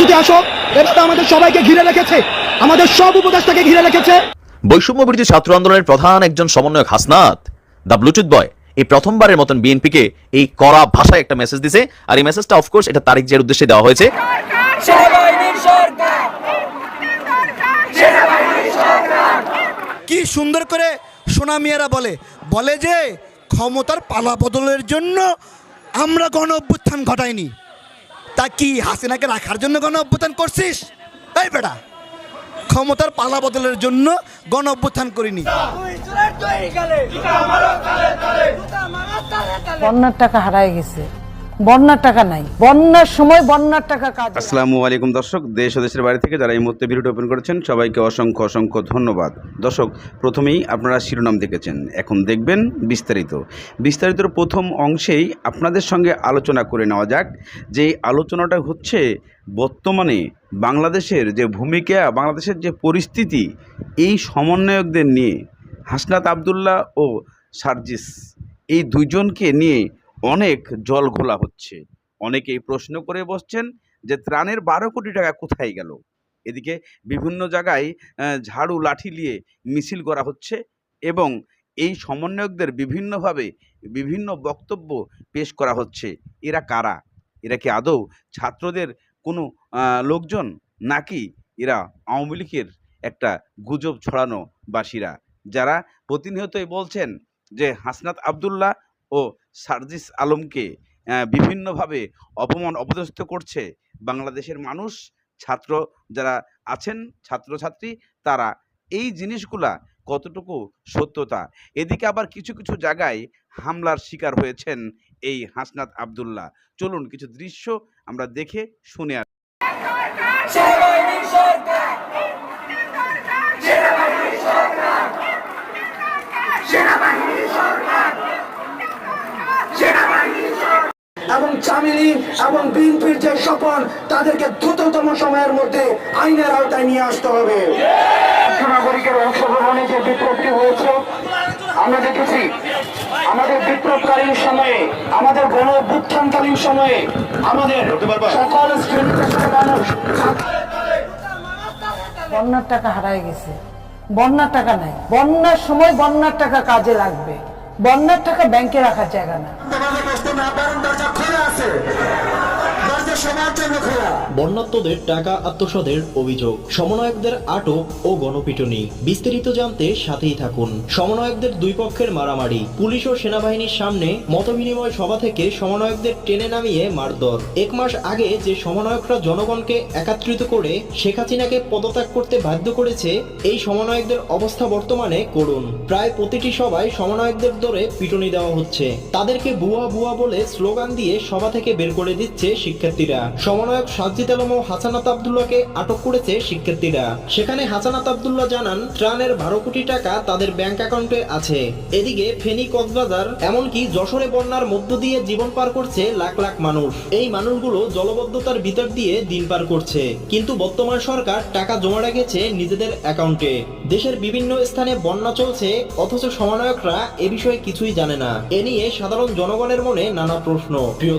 যদি আসো তো আমাদের সবাইকে ঘিরে রেখেছে। আমাদের সব উপদেষ্টাকে ঘিরে রেখেছে। বৈষম্য বিরোধী ছাত্র আন্দোলনের প্রধান একজন সমন্বয়ক হাসনাত দ্য ব্লুটুথ বয় এই প্রথমবারের মতন বিএনপিকে এই কড়া ভাষায় একটা মেসেজ দিছে। আর এই মেসেজটা অফকোর্স এটা তারিক জিয়ার উদ্দেশ্যে দেওয়া হয়েছে। কি সুন্দর করে সোনা মিয়ারা বলে বলে যে ক্ষমতার পালা বদলের জন্য আমরা গণ অভ্যুত্থান ঘটাইনি। তা কি হাসিনাকে রাখার জন্য গণ অভ্যুত্থান করছিস? এই বেটা, ক্ষমতার পালা বদলের জন্য গণ অভ্যুত্থান করিনি। বন্যার টাকা হারায় গেছে। বন্যার টাকা নাই। বন্যার সময় বন্যার টাকা কাজ আসসালামু আলাইকুম দর্শক, দেশ ও দেশের বাড়ি থেকে যারা এই মুহূর্তে ভিডিওটি ওপেন করেছেন, সবাইকে অসংখ্য অসংখ্য ধন্যবাদ। দর্শক, প্রথমেই আপনারা শিরোনাম দেখেছেন। এখন দেখবেন বিস্তারিত। বিস্তারিতর প্রথম অংশেই আপনাদের সঙ্গে আলোচনা করে নেওয়া যাক যে আলোচনাটা হচ্ছে বর্তমানে বাংলাদেশের যে ভূমিকা, বাংলাদেশের যে পরিস্থিতি, এই সমন্বয়কদের নিয়ে হাসনাত আবদুল্লাহ ও সার্জিস এই দুইজনকে নিয়ে অনেক জল ঘোলা হচ্ছে। অনেকেই প্রশ্ন করে বসছেন যে, ত্রাণের বারো কোটি টাকা কোথায় গেল? এদিকে বিভিন্ন জায়গায় ঝাড়ু লাঠি নিয়ে মিছিল করা হচ্ছে এবং এই সমন্বয়কদের বিভিন্নভাবে বিভিন্ন বক্তব্য পেশ করা হচ্ছে। এরা কারা? এরা কি আদৌ ছাত্রদের কোনো লোকজন? নাকি এরা আওয়ামী লীগের একটা গুজব ছড়ানো বাসীরা যারা প্রতিনিয়তই বলছেন যে, হাসনাত আবদুল্লাহ ও সার্জিস আলমকে বিভিন্নভাবে অপমান, অপদস্থ করছে বাংলাদেশের মানুষ, ছাত্র যারা আছেন, ছাত্রছাত্রী, তারা। এই জিনিসগুলা কতটুকু সত্যতা? এদিকে আবার কিছু কিছু জায়গায় হামলার শিকার হয়েছেন এই হাসনাত আবদুল্লাহ। চলুন কিছু দৃশ্য আমরা দেখে শুনে আসি। সেনাবাহিনীর সরকার এবং চামিলি এবং বিএনপির যে স্বপন তাদেরকে দ্রুততম সময়ের মধ্যে আইনের আওতায় নিয়ে আসতে হবে। নাগরিকের অংশগ্রহণে যে বিপ্লবটি হয়েছে আমরা দেখেছি আমাদের বিপ্লবকালীন সময়ে আমাদের গণ অভ্যুত্থানকালীন সময়ে আমাদের সকল মানুষ বন্যার টাকা হারায় গেছে। বন্যার টাকা নাই। বন্যার সময় বন্যার টাকা কাজে লাগবে। বন্যার টাকা ব্যাংকে রাখার জায়গা না। বন্যাত্মদের টাকা আত্মসাদের অভিযোগ। সমন্বয়কদের আটক ও গণপিটুনি। বিস্তারিত জানতে সাথেই থাকুন। সমন্বয়কদের দুই পক্ষের মারামারি। পুলিশ ও সেনাবাহিনীর সামনে মতবিনিময় সভা থেকে সমন্বয়কদের টেনে নামিয়ে মারধর। এক মাস আগে যে সমন্বয়করা জনগণকে একাত্রিত করে শেখ হাসিনাকে পদত্যাগ করতে বাধ্য করেছে, এই সমন্বয়কদের অবস্থা বর্তমানে করুন প্রায় প্রতিটি সভায় সমন্বয়কদের দরে পিটুনি দেওয়া হচ্ছে। তাদেরকে বুয়া বুয়া বলে স্লোগান দিয়ে সভা থেকে বের করে দিচ্ছে শিক্ষার্থীরা। সমন্বয়ক সাজ্জিদ আলম ও হাসানাত আবদুল্লাহকে আটক করেছে শিক্ষার্থীরা। সেখানে হাসানাত আবদুল্লাহ জানান, ত্রাণের বারো কোটি টাকা তাদের ব্যাংক অ্যাকাউন্টে আছে। এদিকে ফেনী কক্সবাজার, এমনকি যশোরে বন্যার মধ্য দিয়ে জীবন পার করছে লাখ লাখ মানুষ। এই মানুষগুলো জলবদ্ধতার ভিতর দিয়ে দিন পার করছে। কিন্তু বর্তমান সরকার টাকা জমা রেখেছে নিজেদের অ্যাকাউন্টে। দেশের বিভিন্ন স্থানে বন্যা চলছে, অথচ সমন্বয়করা এ বিষয়ে কিছুই জানে না। এ নিয়ে সাধারণ জনগণের মনে নানা প্রশ্ন। প্রিয়